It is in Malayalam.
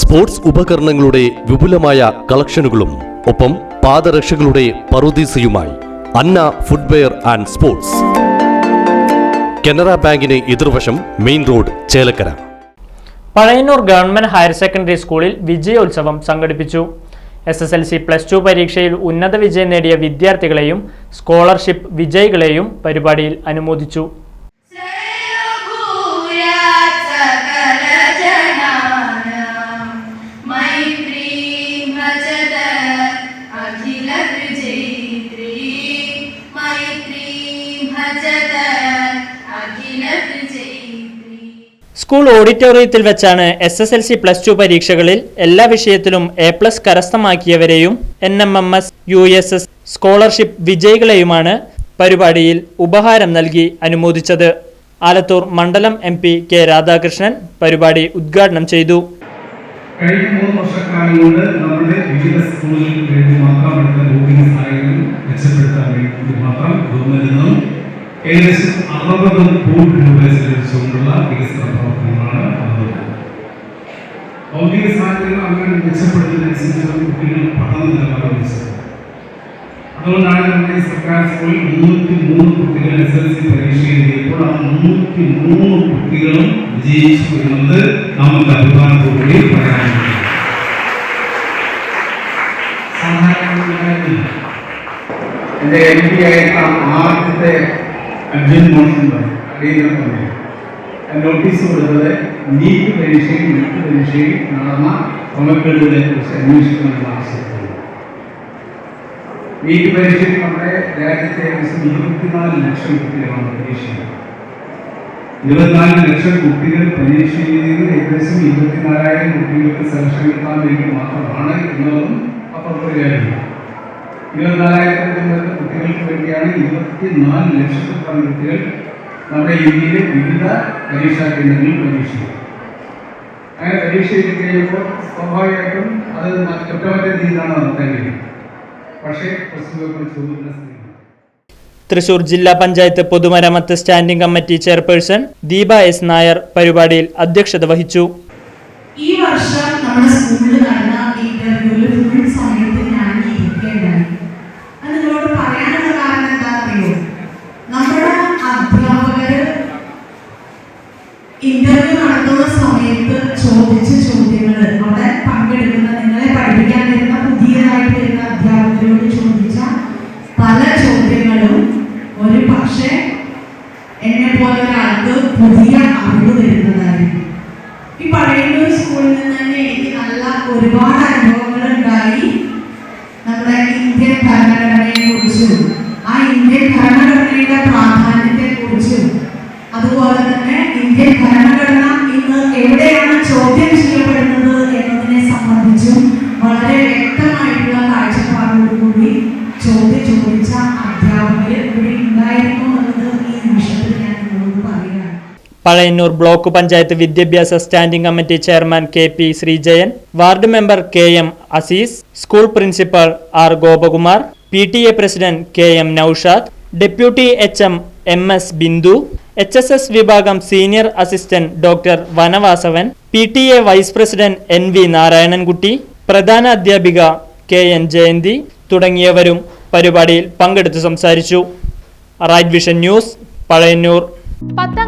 സ്പോർട്സ് ഉപകരണങ്ങളുടെ വിപുലമായ കളക്ഷനുകളും ഒപ്പം പാദരക്ഷകളുടെ പറുദീസയുമായി Anna footwear and sports. Canara ബാങ്കിന് എതിർവശം main road Chelakkara. Pazhayannur government higher secondary സ്കൂളിൽ വിജയോത്സവം സംഘടിപ്പിച്ചു. S S L C plus two പരീക്ഷയിൽ ഉന്നത വിജയം നേടിയ വിദ്യാർത്ഥികളെയും സ്കോളർഷിപ്പ് വിജയികളെയും പരിപാടിയിൽ അനുമോദിച്ചു. സ്കൂൾ ഓഡിറ്റോറിയത്തിൽ വെച്ചാണ് S S L C plus two പരീക്ഷകളിൽ എല്ലാ വിഷയത്തിലും A plus കരസ്ഥമാക്കിയവരെയും N M M S U S S scholarship വിജയികളെയുമാണ് പരിപാടിയിൽ ഉപഹാരം നൽകി അനുമോദിച്ചത്. ആലത്തൂർ മണ്ഡലം എം പി കെ രാധാകൃഷ്ണൻ പരിപാടി ഉദ്ഘാടനം ചെയ്തു. കഴിഞ്ഞ മൂന്ന് വർഷക്കാലം കൊണ്ട് നമ്മുടെ വിവിധ സ്കൂളുകൾക്ക് വേണ്ടി മാത്രം എടുത്ത ബോർഡിംഗ് സഹായങ്ങൾ മെച്ചപ്പെടുത്താൻ വേണ്ടി മാത്രം ഗവൺമെന്റിൽ നിന്നും ഏകദേശം അറുപത് കോടി രൂപ ചെലവഴിച്ചുകൊണ്ടുള്ള വികസന പ്രവർത്തനങ്ങളാണ് ഭൗതിക സാഹചര്യങ്ങൾ അങ്ങനെ മെച്ചപ്പെടുത്തുന്നതനുസരിച്ച് കുട്ടികൾ പഠന നിലവാരം അതുകൊണ്ടാണ് നമ്മുടെ സർക്കാർ സ്കൂളിൽ മുന്നൂറ്റി മൂന്ന് കുട്ടികൾ എസ് എൽ സി പരീക്ഷ എഴുതിയപ്പോൾ ആ മുന്നൂറ്റി മൂന്ന് കുട്ടികളും വിജയിച്ചു എന്നത് നമുക്ക് അഭിമാനത്തോടുകൂടി പറയാനുണ്ട്. സാധാരണ എം പി ആയിരുന്ന ആദ്യത്തെ അർജുൻ മോഷൻ അടിയന്തര നോട്ടീസ് കൊടുത്തത് നീറ്റ് പരീക്ഷയും മറ്റ് പരീക്ഷയും നടന്ന ക്രമക്കേടുകളെ കുറിച്ച് അന്വേഷിക്കണമെന്ന് ആവശ്യപ്പെട്ടു നീറ്റ് പരീക്ഷയിൽ നമ്മുടെ രാജ്യത്തെ ഏകദേശം ഇരുപത്തിനാല് ലക്ഷം കുട്ടികളാണ് പരീക്ഷ ഇരുപത്തിനാല് ലക്ഷം കുട്ടികൾ പരീക്ഷ എഴുതിയത് ഏകദേശം ഇരുപത്തിനാലായിരം കുട്ടികൾക്ക് സെലക്ഷൻ കിട്ടാൻ വേണ്ടി മാത്രമാണ് എന്നതും അപ്പുറത്തെ കാര്യമാണ്. ഇരുപത്തിനാലായിരത്തി കുട്ടികൾക്ക് വേണ്ടിയാണ് ഇരുപത്തിനാല് ലക്ഷത്തോളം കുട്ടികൾ നമ്മുടെ ഇന്ത്യയിലെ വിവിധ പരീക്ഷാ കേന്ദ്രങ്ങളിൽ പരീക്ഷിക്കും അങ്ങനെ പരീക്ഷ എഴുതി കഴിയുമ്പോൾ സ്വാഭാവികമായിട്ടും അത് കുറ്റമറ്റ രീതിയിലാണ് നടത്തേണ്ടത് പക്ഷേ പേപ്പർ ചോദിക്കുന്ന സ്ഥിതി തൃശൂർ ജില്ലാ പഞ്ചായത്ത് പൊതുമരാമത്ത് standing committee chairperson Deepa S Nair പരിപാടിയിൽ അധ്യക്ഷത വഹിച്ചു. ഈ വർഷം നമ്മുടെ സ്കൂളിൽ നടന്ന നടത്തുന്ന സമയത്ത് ചോദിച്ച ചോദ്യങ്ങൾ അവിടെ പങ്കെടുക്കുന്ന നിങ്ങളെ പഠിപ്പിക്കാൻ വരുന്ന പുതിയതായിട്ട് വരുന്ന അധ്യാപകരോട് ചോദിച്ച പല ചോദ്യങ്ങളും ഒരു പക്ഷേ എന്നെ പോലെ ഒരാൾക്ക് പുതിയ അറിവ് തരുന്നതായിരിക്കും ഈ പഴയ സ്കൂളിൽ പഴയന്നൂർ ബ്ലോക്ക് പഞ്ചായത്ത് വിദ്യാഭ്യാസ standing committee chairman K P Sreejayan ward member K M Azeez school principal R Gopakumar P T A president K M Noushad deputy H M M S Bindu H S S വിഭാഗം senior assistant doctor Vanavasavan P T A vice president N V Narayanankutty പ്രധാന അധ്യാപിക കെ എൻ ജയന്തി തുടങ്ങിയവരും പരിപാടിയിൽ പങ്കെടുത്ത് സംസാരിച്ചു. Right vision news Pazhayannur. പത്താം